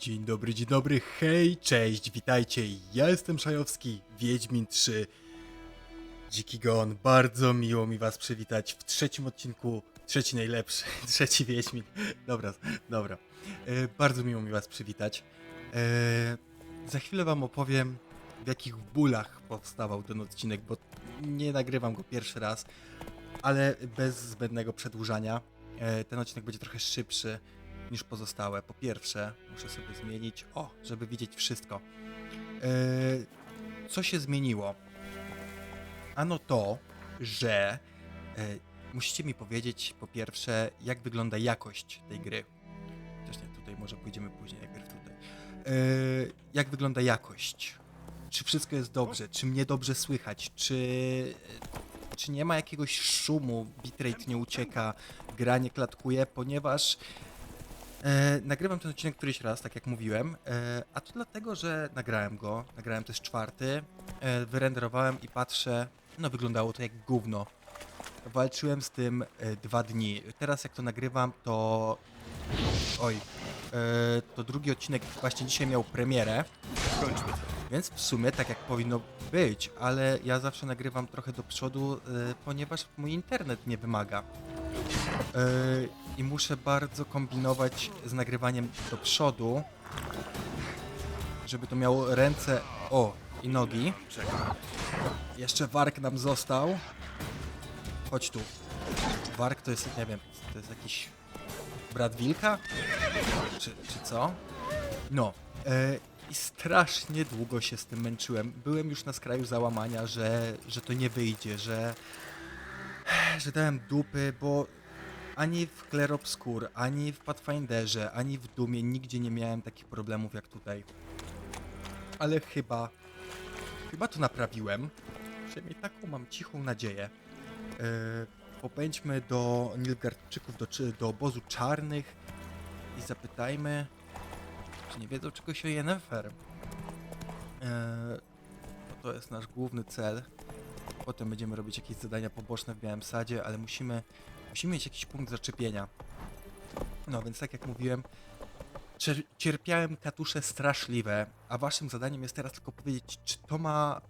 Dzień dobry, dzień dobry, hej, cześć, witajcie, ja jestem Szajowski, Wiedźmin 3, Dziki Gon, bardzo miło mi was przywitać w trzecim odcinku, trzeci najlepszy, trzeci Wiedźmin, dobra, dobra, e, bardzo miło mi was przywitać. E, za chwilę wam opowiem, w jakich bólach powstawał ten odcinek, bo nie nagrywam go pierwszy raz, ale bez zbędnego przedłużania. E, ten odcinek będzie trochę szybszy niż pozostałe. Po pierwsze, muszę sobie zmienić, o, żeby widzieć wszystko. E, co się zmieniło? Ano to, że e, musicie mi powiedzieć po pierwsze, jak wygląda jakość tej gry. Też nie, tutaj może pójdziemy później, najpierw tutaj. E, jak wygląda jakość? Czy wszystko jest dobrze? Czy mnie dobrze słychać? Czy, czy nie ma jakiegoś szumu? Bitrate nie ucieka, gra nie klatkuje, ponieważ E, nagrywam ten odcinek któryś raz, tak jak mówiłem, e, a to dlatego, że nagrałem go, nagrałem też czwarty, e, wyrenderowałem i patrzę, no wyglądało to jak gówno. Walczyłem z tym e, dwa dni. Teraz jak to nagrywam, to... Oj, e, to drugi odcinek właśnie dzisiaj miał premierę, Kończmy to. Więc w sumie tak jak powinno być, ale ja zawsze nagrywam trochę do przodu, e, ponieważ mój internet nie wymaga. E, I muszę bardzo kombinować z nagrywaniem do przodu, żeby to miało ręce, o, i nogi. Jeszcze Wark nam został. Chodź tu. Wark to jest, nie wiem, to jest jakiś brat wilka? Czy, czy co? No. E, I strasznie długo się z tym męczyłem. Byłem już na skraju załamania, że, że to nie wyjdzie, że, że dałem dupy, bo ani w Clair Obscur, ani w Pathfinderze, ani w Dumie nigdzie nie miałem takich problemów jak tutaj. Ale chyba Chyba to naprawiłem. Przynajmniej taką mam cichą nadzieję. Yy, popędźmy do Nilgardczyków, do, do obozu czarnych i zapytajmy, nie wiedzą czegoś o Yennefer. Bo to jest nasz główny cel. Potem będziemy robić jakieś zadania poboczne w Białym Sadzie, ale musimy, musimy mieć jakiś punkt zaczepienia. No więc tak jak mówiłem, cierpiałem katusze straszliwe, a waszym zadaniem jest teraz tylko powiedzieć, czy to ma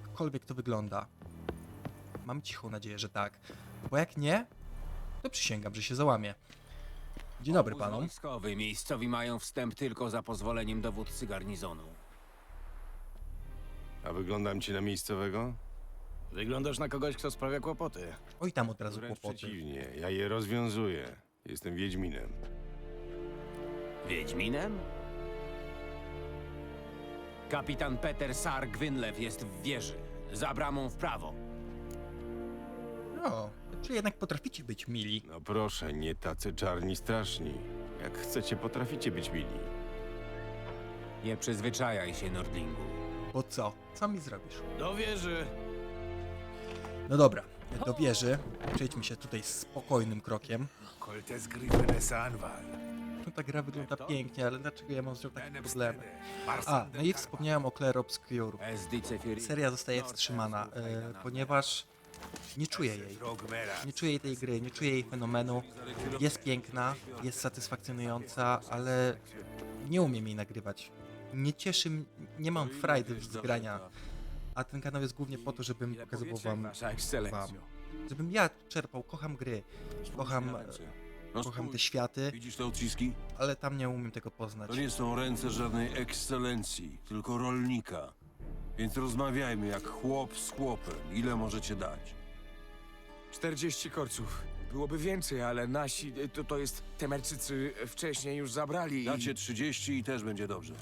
jakkolwiek to wygląda. Mam cichą nadzieję, że tak. Bo jak nie, to przysięgam, że się załamie. Dzień dobry Obóz panom. Wojskowy. Miejscowi mają wstęp tylko za pozwoleniem dowódcy garnizonu. A wyglądam ci na miejscowego? Wyglądasz na kogoś, kto sprawia kłopoty. Oj, tam od razu Wręcz kłopoty. przeciwnie, ja je rozwiązuję. Jestem Wiedźminem. Wiedźminem? Kapitan Peter Sar Gwynlew jest w wieży. Za bramą w prawo. No, czy jednak potraficie być mili? No proszę, nie tacy czarni straszni. Jak chcecie, potraficie być mili. Nie przyzwyczajaj się, Nordlingu. Bo co? Co mi zrobisz? Do wieży! No dobra, do wieży. Przejdźmy się tutaj spokojnym krokiem. Koltes Gryfenes Anwal. No ta gra wygląda pięknie, ale dlaczego ja mam z nią takie problemy? A, no i wspomniałem o Clair Obscur. Seria zostaje wstrzymana, e, ponieważ nie czuję jej. Nie czuję jej tej gry, nie czuję jej fenomenu. Jest piękna, jest satysfakcjonująca, ale nie umiem jej nagrywać. Nie cieszy m- nie mam frajdy z grania. A ten kanał jest głównie po to, żebym pokazywał wam, wam. Żebym ja czerpał, kocham gry, kocham, No kocham te światy, Widzisz te odciski? ale tam nie umiem tego poznać. To nie są ręce żadnej ekscelencji, tylko rolnika. Więc rozmawiajmy jak chłop z chłopem. Ile możecie dać? 40 korców. Byłoby więcej, ale nasi, to, to jest, Temerczycy wcześniej już zabrali i... Dacie 30 i też będzie dobrze.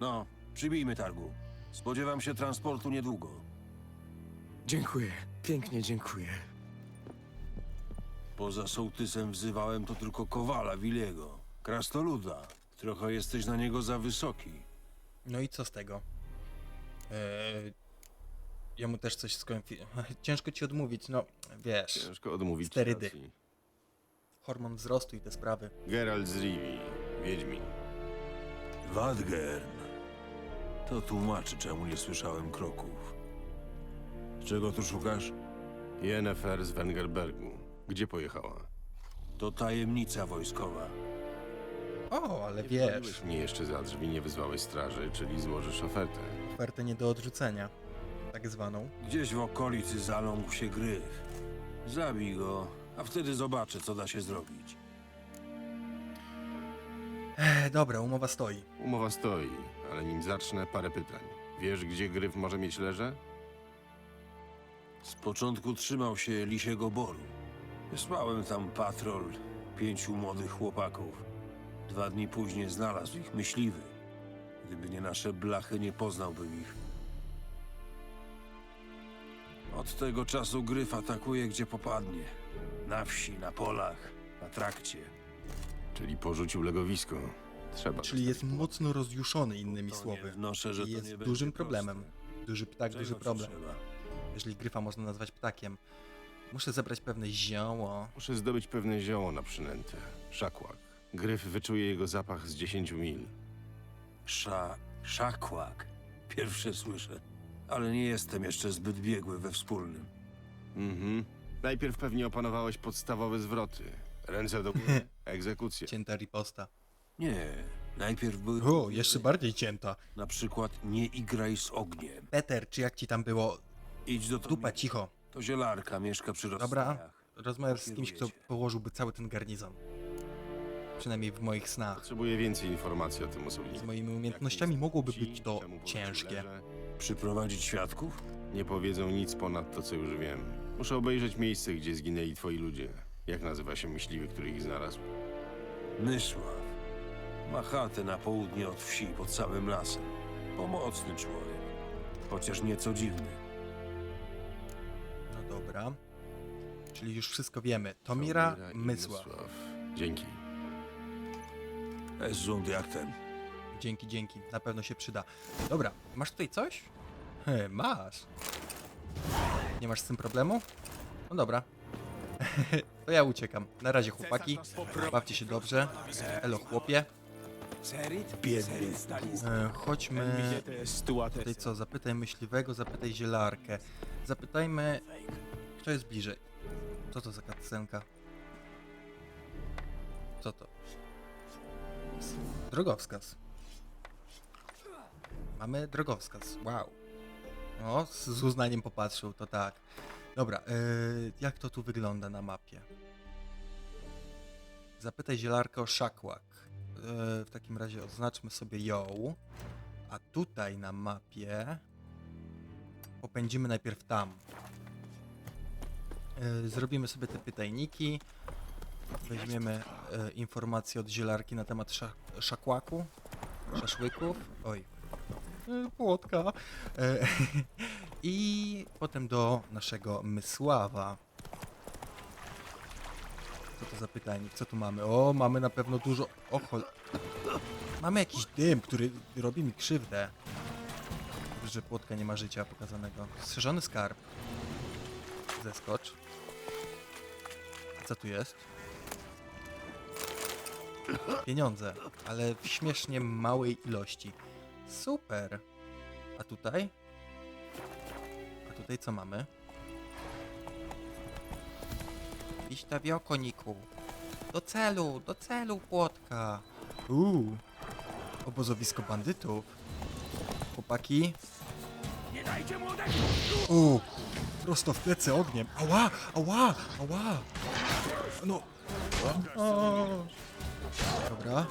No, przybijmy targu. Spodziewam się transportu niedługo. Dziękuję, pięknie dziękuję. Poza sołtysem wzywałem to tylko Kowala Wiliego. Krastoluda. Trochę jesteś na niego za wysoki. No i co z tego? Eee, ja mu też coś skonfi... Ciężko ci odmówić, no wiesz. Ciężko odmówić Sterydy. racji. Hormon wzrostu i te sprawy. Geralt z Rivi, Wiedźmin. Wadgern. To tłumaczy, czemu nie słyszałem kroków. Czego tu szukasz? Yennefer z Wengerbergu. Gdzie pojechała? To tajemnica wojskowa. O, ale Nie wiesz, mnie jeszcze za drzwi, nie wyzwałeś straży, czyli złożysz ofertę. Ofertę nie do odrzucenia. Tak zwaną. Gdzieś w okolicy zaląkł się gryf. Zabij go, a wtedy zobaczę, co da się zrobić. E, dobra, umowa stoi. Umowa stoi, ale nim zacznę, parę pytań. Wiesz, gdzie gryf może mieć leże? Z początku trzymał się Lisiego Boru. Wysłałem tam patrol pięciu młodych chłopaków. Dwa dni później znalazł ich myśliwy. Gdyby nie nasze blachy, nie poznałbym ich. Od tego czasu gryf atakuje, gdzie popadnie. Na wsi, na polach, na trakcie. Czyli porzucił legowisko. Trzeba. Czyli jest mocno rozjuszony, innymi To nie słowy. wnoszę, że I to jest nie będzie dużym proste. problemem. Duży ptak, Czego duży ci problem. trzeba? Jeżeli gryfa można nazwać ptakiem. Muszę zebrać pewne zioło. Muszę zdobyć pewne zioło na przynętę. Szakłak. Gryf wyczuje jego zapach z 10 mil. Sza... szakłak. Pierwsze słyszę. Ale nie jestem jeszcze zbyt biegły we wspólnym. Mhm. Najpierw pewnie opanowałeś podstawowe zwroty. Ręce do góry. Egzekucja. Cięta riposta. Nie. Najpierw były... O, jeszcze bardziej cięta. Na przykład nie igraj z ogniem. Peter, czy jak ci tam było? Idź do Dupa, cicho. To zielarka, mieszka przy Dobra. rozstajach. Rozmawiasz z kimś, kto Kierujecie. położyłby cały ten garnizon. Przynajmniej w moich snach. Potrzebuję więcej informacji o tym osobniku. Z moimi umiejętnościami mogłoby być to ciężkie. Przyprowadzić świadków? Nie powiedzą nic ponad to, co już wiem. Muszę obejrzeć miejsce, gdzie zginęli twoi ludzie. Jak nazywa się myśliwy, który ich znalazł? Mysław. Ma chatę na południe od wsi, pod samym lasem. Pomocny człowiek. Chociaż nieco dziwny. No dobra. Czyli już wszystko wiemy. Tomira i Mysław. Dzięki. Es zund jak ten. Dzięki, dzięki. Na pewno się przyda. Dobra, masz tutaj coś? He, masz. Nie masz z tym problemu? No dobra. to ja uciekam. Na razie chłopaki. Bawcie się dobrze. Elo chłopie. Biedny. E, chodźmy. Tutaj co? Zapytaj myśliwego, zapytaj zielarkę. Zapytajmy, kto jest bliżej. Co to za cutscenka? Co to? Drogowskaz. Mamy drogowskaz. Wow. O, z, z uznaniem popatrzył, to tak. Dobra, e, jak to tu wygląda na mapie? Zapytaj zielarkę o szakłak. E, w takim razie oznaczmy sobie ją. A tutaj na mapie popędzimy najpierw tam. E, Zrobimy sobie te pytajniki. Weźmiemy e, informacje od zielarki na temat sza szakłaku, szaszłyków. Oj, e, płotka. E, I potem do naszego Mysława. Co to za pytajnik? Co tu mamy? O, mamy na pewno dużo. O, chol... Mamy jakiś dym, który robi mi krzywdę. Że płotka nie ma życia pokazanego. Strzeżony skarb. Zeskocz. Co tu jest? Pieniądze, ale w śmiesznie małej ilości. Super. A tutaj? A tutaj co mamy? Iść na wiokoniku. Do celu, do celu, płotka. Uuu. Obozowisko bandytów. Chłopaki. Nie dajcie młodego! Uuu. Prosto w plecy ogniem. Ała, ała, ała. No. O. Dobra.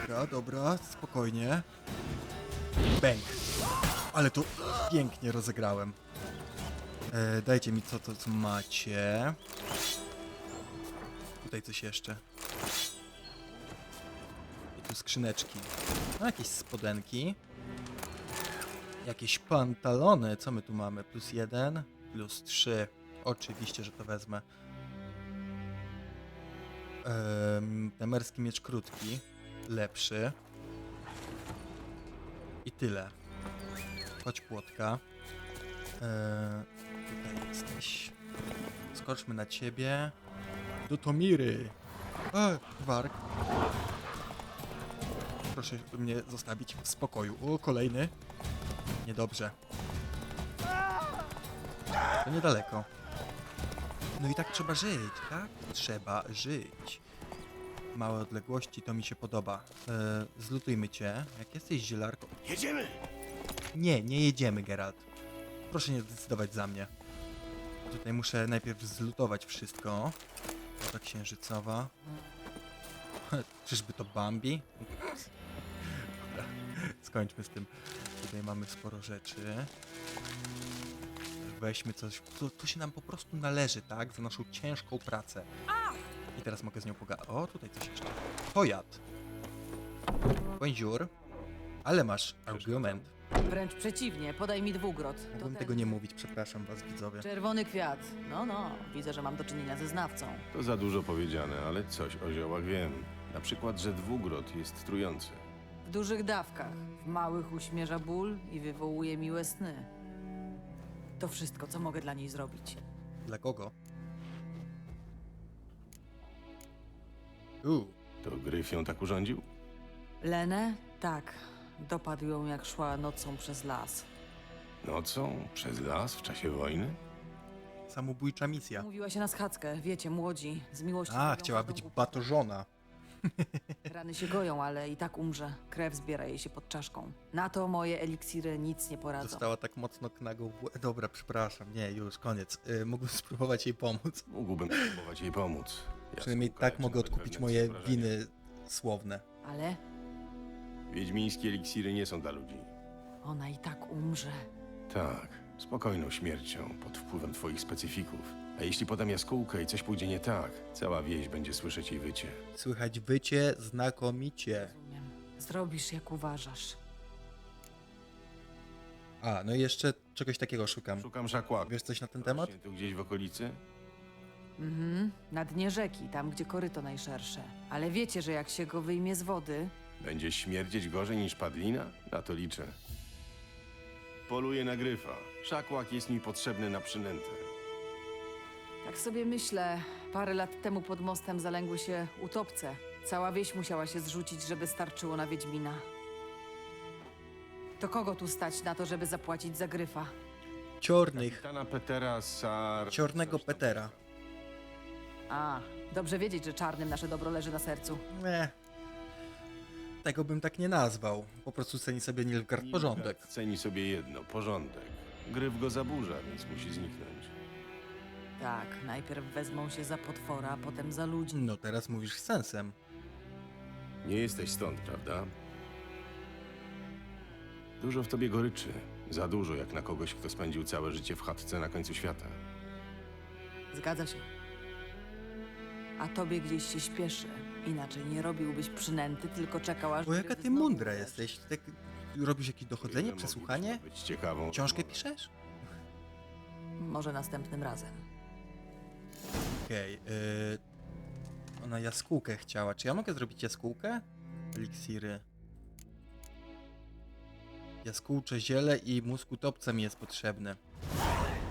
Dobra, dobra, spokojnie. Bang. Ale to pięknie rozegrałem. E, dajcie mi co to co macie. Tutaj coś jeszcze. I tu skrzyneczki. No jakieś spodenki. Jakieś pantalony. Co my tu mamy? Plus jeden, plus trzy. Oczywiście, że to wezmę. Um, temerski miecz krótki. Lepszy. I tyle. Chodź płotka. Eee, tutaj jesteś. Skoczmy na ciebie. Do Tomiry. E, warg. Proszę mnie zostawić w spokoju. O, kolejny. Niedobrze. To niedaleko. No i tak trzeba żyć, tak? Trzeba żyć. Małe odległości, to mi się podoba. E, zlutujmy cię. Jak jesteś zielarką... Jedziemy! Nie, nie jedziemy, Geralt. Proszę nie decydować za mnie. Tutaj muszę najpierw zlutować wszystko. Woda księżycowa. Czyżby to Bambi? Dobra, skończmy z tym. Tutaj mamy sporo rzeczy. Weźmy coś, to, to się nam po prostu należy, tak? Za naszą ciężką pracę. I teraz mogę z nią pogadać. O, tutaj coś jeszcze. Pojad. Bonjour. Ale masz argument. Wręcz przeciwnie, podaj mi dwugrot. To Mogłem ten tego nie mówić, przepraszam was widzowie. Czerwony kwiat. No, no, widzę, że mam do czynienia ze znawcą. To za dużo powiedziane, ale coś o ziołach wiem. Na przykład, że dwugrot jest trujący. W dużych dawkach, w małych uśmierza ból i wywołuje miłe sny. To wszystko, co mogę dla niej zrobić. Dla kogo? Uuu, To Gryf ją tak urządził? Lenę? Tak. Dopadł ją, jak szła nocą przez las. Nocą? Przez las? W czasie wojny? samobójcza misja. Mówiła się na schadzkę, wiecie, młodzi, z miłości. A, robią chciała każdą być głupotę. batożona. Rany się goją, ale i tak umrze. Krew zbiera jej się pod czaszką. Na to moje eliksiry nic nie poradzą. Dostała tak mocno knagą w łeb. Dobra, przepraszam, nie, już, koniec. Y, mógłbym spróbować jej pomóc. Mógłbym próbować jej pomóc. Przynajmniej Jaskółka tak mogę nawet odkupić wewnętrzne moje wrażenia. winy słowne. Ale Wiedźmińskie eliksiry nie są dla ludzi. ona i tak umrze. Tak, spokojną śmiercią, pod wpływem twoich specyfików. A jeśli potem jaskółkę i coś pójdzie nie tak, cała wieś będzie słyszeć jej wycie. Słychać wycie znakomicie. Rozumiem. Zrobisz, jak uważasz. A, no i jeszcze czegoś takiego szukam. Szukam szakłaku. Wiesz coś na ten temat? Rośnie tu gdzieś w okolicy? Mhm, na dnie rzeki, tam gdzie koryto najszersze. Ale wiecie, że jak się go wyjmie z wody, Będzie śmierdzieć gorzej niż padlina? Na to liczę. Poluję na gryfa. Szakłak jest mi potrzebny na przynętę. Tak sobie myślę, parę lat temu pod mostem zalęgły się utopce. Cała wieś musiała się zrzucić, żeby starczyło na Wiedźmina. To kogo tu stać na to, żeby zapłacić za gryfa? Ciornych. Kapitana Petera Sar... Ciornego. Petera. A, dobrze wiedzieć, że czarnym nasze dobro leży na sercu. Nie. Tego bym tak nie nazwał. Po prostu ceni sobie Nilfgaard porządek. Ceni sobie jedno, porządek. Gryf go zaburza, więc musi zniknąć. Tak, najpierw wezmą się za potwora, a potem za ludzi. No teraz mówisz z sensem. Nie jesteś stąd, prawda? Dużo w tobie goryczy. Za dużo, jak na kogoś, kto spędził całe życie w chatce na końcu świata. Zgadza się. A tobie gdzieś się śpieszy. Inaczej nie robiłbyś przynęty, tylko czekał aż... Bo jaka ty mądra jesteś. Tak robisz jakieś dochodzenie, Ile przesłuchanie? moglibyśmy Być ciekawą Książkę rozmowę? piszesz? Może następnym razem. Okej, y... Ona jaskółkę chciała. Czy ja mogę zrobić jaskółkę? Eliksiry. Jaskółcze ziele i mózg utopca mi jest potrzebny.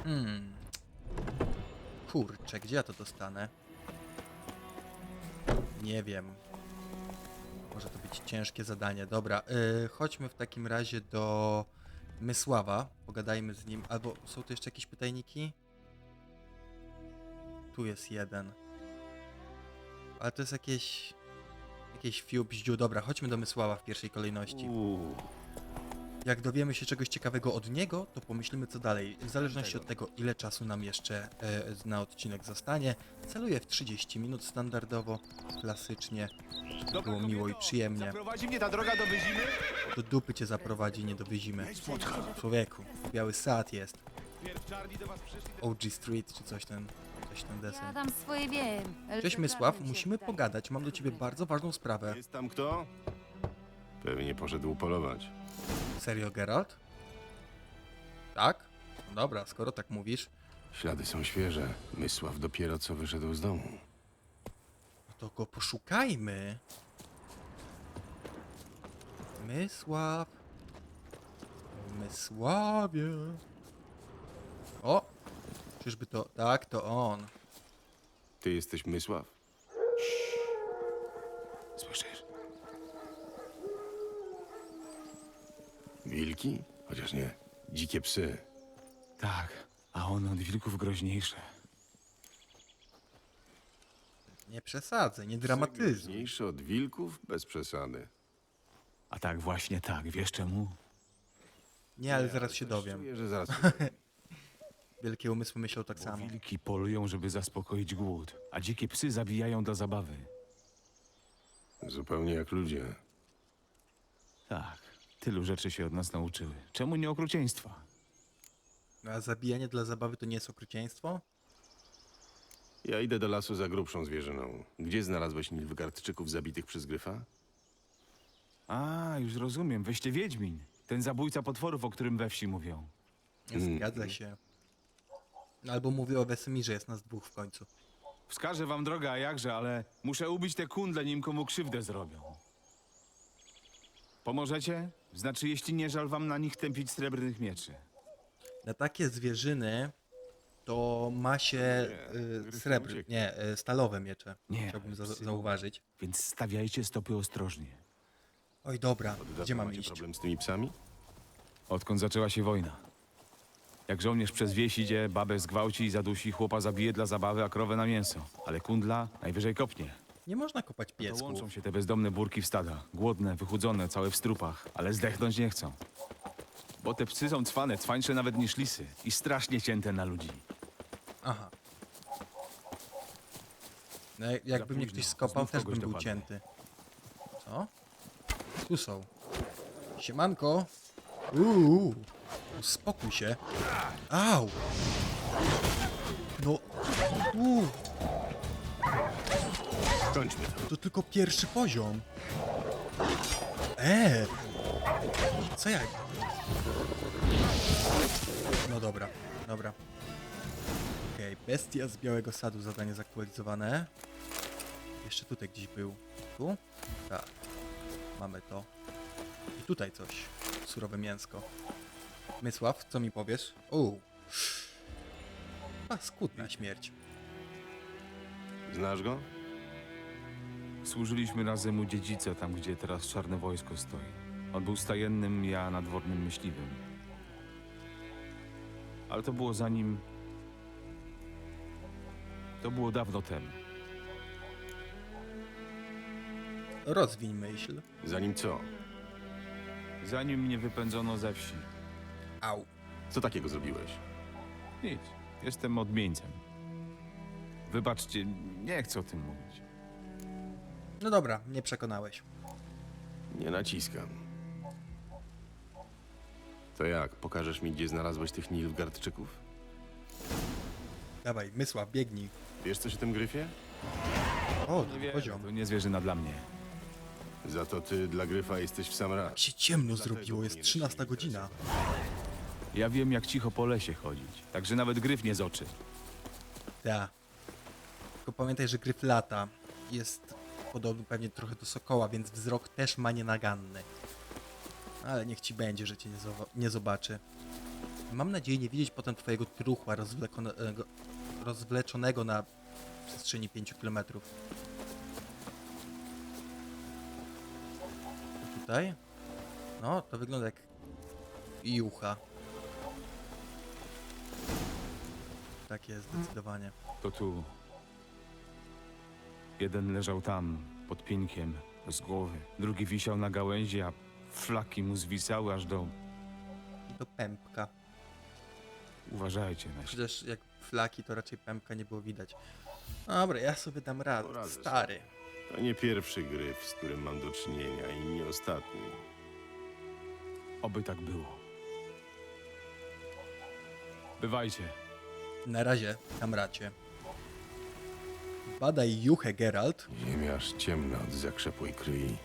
Hmm. Kurczę, gdzie ja to dostanę? Nie wiem. Może to być ciężkie zadanie. Dobra, y, chodźmy w takim razie do Mysława. Pogadajmy z nim. Albo są tu jeszcze jakieś pytajniki? Tu jest jeden. Ale to jest jakieś... Jakieś fiu bździu. Dobra, chodźmy do Mysława w pierwszej kolejności. Uuu, Jak dowiemy się czegoś ciekawego od niego, to pomyślimy co dalej. W zależności od tego, ile czasu nam jeszcze e, na odcinek zostanie. Celuję w 30 minut standardowo, klasycznie. żeby Było miło i przyjemnie. Zaprowadzi mnie ta droga do Wyzimy? Do dupy cię zaprowadzi, nie do wyzimy. Człowieku, biały sad jest. Pierw czarni do was przyszli. OG Street czy coś ten, coś ten desen. Ja tam swoje wiem. Cześć Mysław, musimy pogadać. Mam do ciebie bardzo ważną sprawę. jest tam kto? Pewnie poszedł polować. Serio, Geralt? Tak? No dobra, skoro tak mówisz, Ślady są świeże. Mysław dopiero co wyszedł z domu. no to go poszukajmy. Mysław. Mysławie. O! Czyżby to... Tak, to on. Ty jesteś Mysław? Słyszysz? Wilki? Chociaż nie. Dzikie psy. Tak, a one od wilków groźniejsze. Nie przesadzę, nie dramatyzuj. Groźniejszy od wilków? Bez przesady. A tak, właśnie tak. Wiesz czemu? Nie, ale zaraz się dowiem. Czuję, że zaraz... Wielkie umysły myślą tak Bo samo. wilki polują, żeby zaspokoić głód, a dzikie psy zabijają dla zabawy. Zupełnie jak ludzie. Tak, tylu rzeczy się od nas nauczyły. Czemu nie okrucieństwa? No, a zabijanie dla zabawy to nie jest okrucieństwo? Ja idę do lasu za grubszą zwierzyną. Gdzie znalazłeś nilwgardczyków zabitych przez gryfa? A, już rozumiem. Weźcie Wiedźmin. Ten zabójca potworów, o którym we wsi mówią. Zgadza się. Albo mówię o Wesemirze, jest nas dwóch w końcu. Wskażę wam drogę, a jakże, ale muszę ubić te kundle, nim komu krzywdę zrobią. Pomożecie? Znaczy, jeśli nie żal wam na nich tępić srebrnych mieczy. Na takie zwierzyny to ma się y, gryfy srebr, ucieknie. nie, y, stalowe miecze. Nie, Chciałbym za psy. zauważyć. Więc stawiajcie stopy ostrożnie. Oj, dobra, Od gdzie mam macie iść? problem z tymi psami? Odkąd zaczęła się wojna. Jak żołnierz przez wieś idzie, babę zgwałci i zadusi, chłopa zabije dla zabawy, a krowę na mięso. Ale kundla najwyżej kopnie. Nie można kopać To łączą się te bezdomne burki w stada. Głodne, wychudzone, całe w strupach, ale zdechnąć nie chcą. Bo te psy są cwane, cwańsze nawet niż lisy i strasznie cięte na ludzi. Aha. No, jak- jakby mnie późno. ktoś skopał, Znów też kogoś bym był dopadnę. cięty. Co? Tu są. Siemanko. Uuu. Uspokój się. Au. No. Uuu. Kończmy to. To tylko pierwszy poziom. Eee. Co jak? No dobra, dobra. Okej, bestia z Białego Sadu, zadanie zaktualizowane. Jeszcze tutaj gdzieś był. Tu? Tak. Mamy to. I tutaj coś. Surowe mięsko. Mysław, co mi powiesz? Uuu. Paskudna śmierć. Znasz go? Służyliśmy razem u dziedzica, tam gdzie teraz czarne wojsko stoi. On był stajennym, ja nadwornym myśliwym. Ale to było zanim... To było dawno temu. Rozwiń myśl. Zanim co? Zanim mnie wypędzono ze wsi. Au. Co takiego zrobiłeś? Nic. Jestem odmieńcem. Wybaczcie, nie chcę o tym mówić. No dobra, nie przekonałeś. Nie naciskam. To jak, pokażesz mi, gdzie znalazłeś tych nilfgardczyków? Dawaj, Mysław, biegnij. Wiesz coś o tym gryfie? O, Nie wiem, poziom. to nie zwierzyna dla mnie. Za to ty dla gryfa jesteś w sam raz. Jak się ciemno Dlatego zrobiło, jest powinieneś 13 mnie godzina. Ja wiem, jak cicho po lesie chodzić. Także nawet gryf nie z oczy. Da. Tylko pamiętaj, że gryf lata. Jest podobny pewnie trochę do sokoła, więc wzrok też ma nienaganny. Ale niech ci będzie, że cię nie, zowa- nie zobaczy. Mam nadzieję nie widzieć potem twojego truchła rozwleczonego na przestrzeni 5 km. Tutaj? No, to wygląda jak jucha. Tak jest, zdecydowanie. To tu. Jeden leżał tam, pod pinkiem, bez głowy. Drugi wisiał na gałęzi, a flaki mu zwisały aż do... Do pępka. Uważajcie na siebie. Przecież jak flaki, to raczej pępka nie było widać. Dobra, ja sobie dam radę. Poradzę sobie. Stary. To nie pierwszy gryf, z którym mam do czynienia i nie ostatni. Oby tak było. Bywajcie. Na razie, kamracie. Badaj juchę, Geralt. Ziemia aż ciemna od zakrzepłej kryi.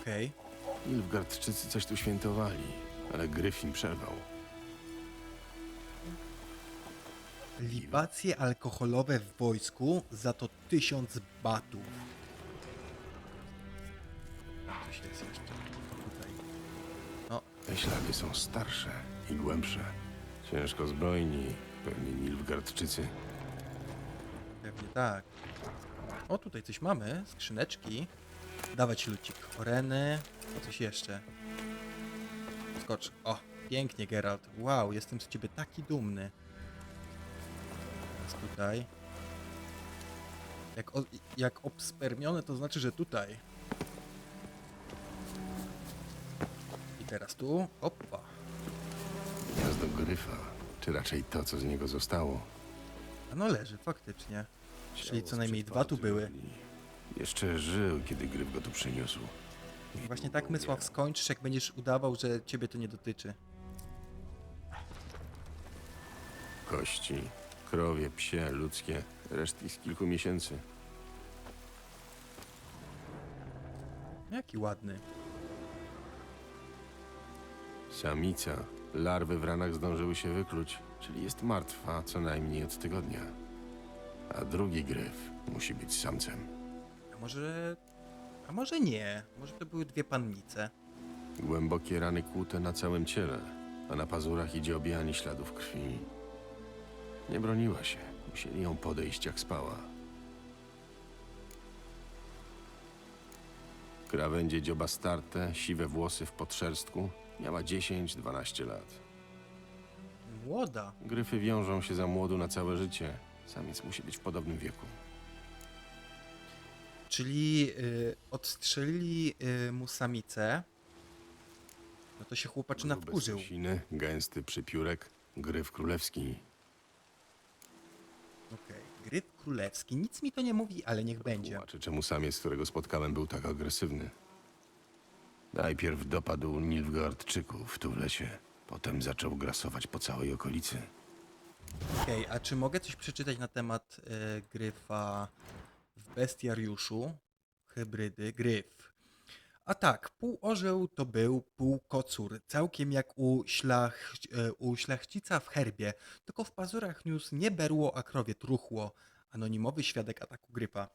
Okej. Nilfgardczycy coś tu świętowali, ale gryf im przerwał. Libacje alkoholowe w wojsku za to tysiąc batów. Coś jest jeszcze. Tutaj. Te ślady są starsze i głębsze. Ciężko zbrojni, pewnie Nilfgardczycy. Pewnie tak. O, tutaj coś mamy. Skrzyneczki. Dawać lucik. Oreny. O, coś jeszcze. Skocz. O, pięknie, Geralt. Wow, jestem z ciebie taki dumny. Jest tutaj. Jak, o, jak obspermione, to znaczy, że tutaj. I teraz tu. Opa. Gryfa, czy raczej to, co z niego zostało. A no leży, faktycznie. Czyli Ciało co najmniej sprzed dwa tu były. Jeszcze żył, kiedy gryf go tu przyniósł. Właśnie tak, Mysław, skończysz, jak będziesz udawał, że ciebie to nie dotyczy. Kości, krowie, psie, ludzkie, resztki z kilku miesięcy. Jaki ładny. Samica. Larwy w ranach zdążyły się wykluć, czyli jest martwa co najmniej od tygodnia. A drugi gryf musi być samcem. A może... A może nie. Może to były dwie pannice. Głębokie rany kłute na całym ciele, a na pazurach idzie obijanie śladów krwi. Nie broniła się. Musieli ją podejść jak spała. Krawędzie dzioba starte, siwe włosy w podszerstku. Miała 10-12 lat. Młoda. Gryfy wiążą się za młodu na całe życie. Samiec musi być w podobnym wieku. Czyli y, odstrzelili y, mu samicę. No to się chłopaczyna Grube wkurzył. sosiny, gęsty przypiórek, gryf królewski. Okej. Gryf królewski. Nic mi to nie mówi, ale niech będzie. Tłumaczy, czemu samiec, którego spotkałem, był tak agresywny. Najpierw dopadł Nilfgaardczyków tu w lesie. Potem zaczął grasować po całej okolicy. Okej, a czy mogę coś przeczytać na temat y, gryfa w bestiariuszu? Hybrydy, gryf. A tak, pół orzeł to był pół kocur, całkiem jak u, szlach, e, u szlachcica w herbie, tylko w pazurach niósł nie berło, a krowie truchło. Anonimowy świadek ataku gryfa.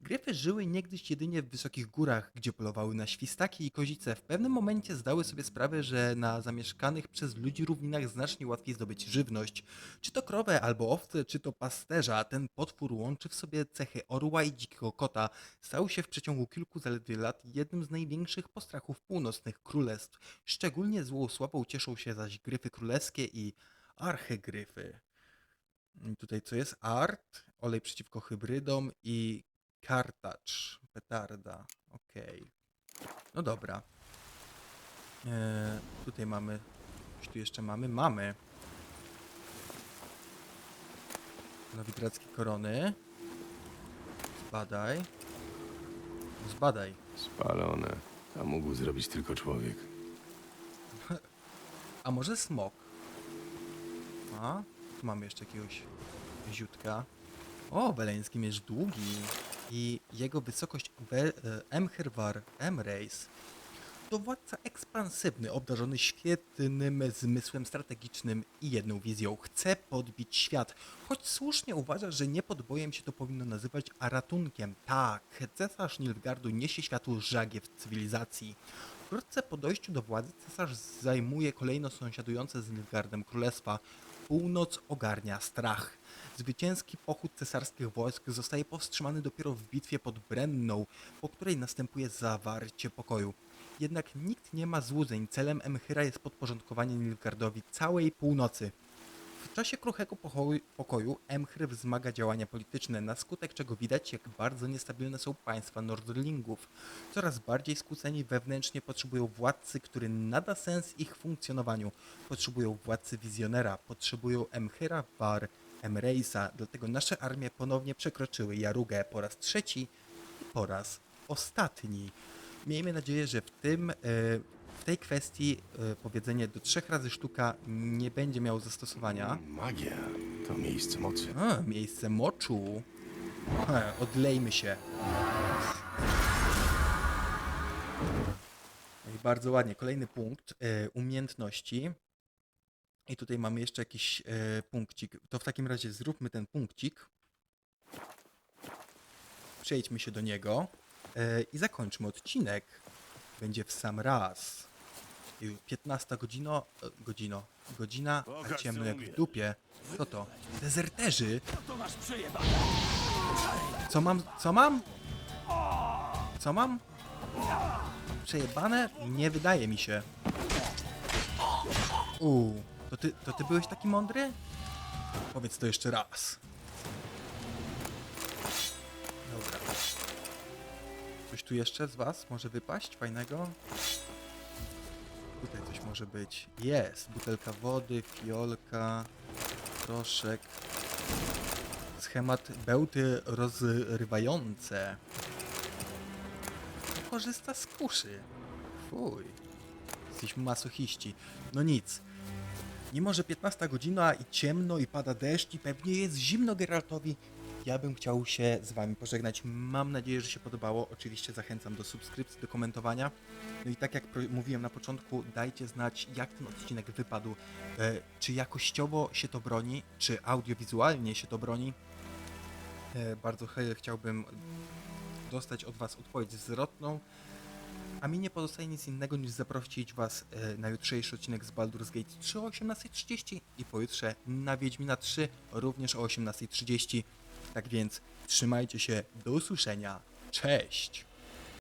Gryfy żyły niegdyś jedynie w wysokich górach, gdzie polowały na świstaki i kozice. W pewnym momencie zdały sobie sprawę, że na zamieszkanych przez ludzi równinach znacznie łatwiej zdobyć żywność. Czy to krowę albo owce, czy to pasterza, ten potwór łączy w sobie cechy orła i dzikiego kota. Stał się w przeciągu kilku zaledwie lat jednym z największych postrachów północnych królestw. Szczególnie złą sławą cieszą się zaś gryfy królewskie i archegryfy. I Tutaj co jest? Art, olej przeciwko hybrydom i kartacz, petarda. Okej. No dobra. Eee, tutaj mamy. Coś tu jeszcze mamy? Mamy. Nowigradzkie korony. Zbadaj. Zbadaj. Spalone. A mógł zrobić tylko człowiek. A może smok? A? Tu mamy jeszcze jakiegoś ziutka. O, Weleński mierz długi. I jego wysokość e, Emherwar Emreis to władca ekspansywny, obdarzony świetnym zmysłem strategicznym i jedną wizją. Chce podbić świat, choć słusznie uważa, że nie podbojem się to powinno nazywać, a ratunkiem. Tak, cesarz Nilfgaardu niesie światu żagiew cywilizacji. Wkrótce po dojściu do władzy cesarz zajmuje kolejno sąsiadujące z Nilfgaardem królestwa. Północ ogarnia strach. Zwycięski pochód cesarskich wojsk zostaje powstrzymany dopiero w bitwie pod Brenną, po której następuje zawarcie pokoju. Jednak nikt nie ma złudzeń. Celem Emchyra jest podporządkowanie Nilfgaardowi całej północy. W czasie kruchego pokoju Emchyr wzmaga działania polityczne, na skutek czego widać, jak bardzo niestabilne są państwa Nordlingów. Coraz bardziej skłóceni wewnętrznie potrzebują władcy, który nada sens ich funkcjonowaniu. Potrzebują władcy wizjonera, potrzebują Emchyra Var Emreisa, dlatego nasze armie ponownie przekroczyły Jarugę po raz trzeci i po raz ostatni. Miejmy nadzieję, że w tym, e, w tej kwestii e, powiedzenie do trzech razy sztuka nie będzie miało zastosowania. Magia to miejsce mocy. A, miejsce moczu. He, odlejmy się. No i bardzo ładnie. Kolejny punkt. E, umiejętności. I tutaj mamy jeszcze jakiś e, punkcik. To w takim razie zróbmy ten punkcik. Przejdźmy się do niego. E, I zakończmy odcinek. Będzie w sam raz. I 15 godzino, e, godzino, godzina, a ciemno jak w dupie. Co to? Dezerterzy? Co mam? Co mam? Co mam? Przejebane? Nie wydaje mi się. Uuu, to ty, to ty byłeś taki mądry? Powiedz to jeszcze raz. Dobra. Coś tu jeszcze z was może wypaść fajnego? Może być. Jest! Butelka wody, fiolka, proszek. Schemat bełty rozrywające. Korzysta z kuszy. Fuj. Jesteśmy masochiści. No nic. Nie może 15 godzina i ciemno i pada deszcz i pewnie jest zimno Geraltowi. Ja bym chciał się z wami pożegnać. Mam nadzieję, że się podobało. Oczywiście zachęcam do subskrypcji, do komentowania. No i tak jak mówiłem na początku, dajcie znać, jak ten odcinek wypadł. E, czy jakościowo się to broni, czy audiowizualnie się to broni. E, bardzo ch- chciałbym dostać od was odpowiedź zwrotną. A mi nie pozostaje nic innego niż zaprosić Was e, na jutrzejszy odcinek z Baldur's Gate 3 o 18.30 i pojutrze na Wiedźmina 3 również o 18.30. Tak więc trzymajcie się, do usłyszenia, cześć!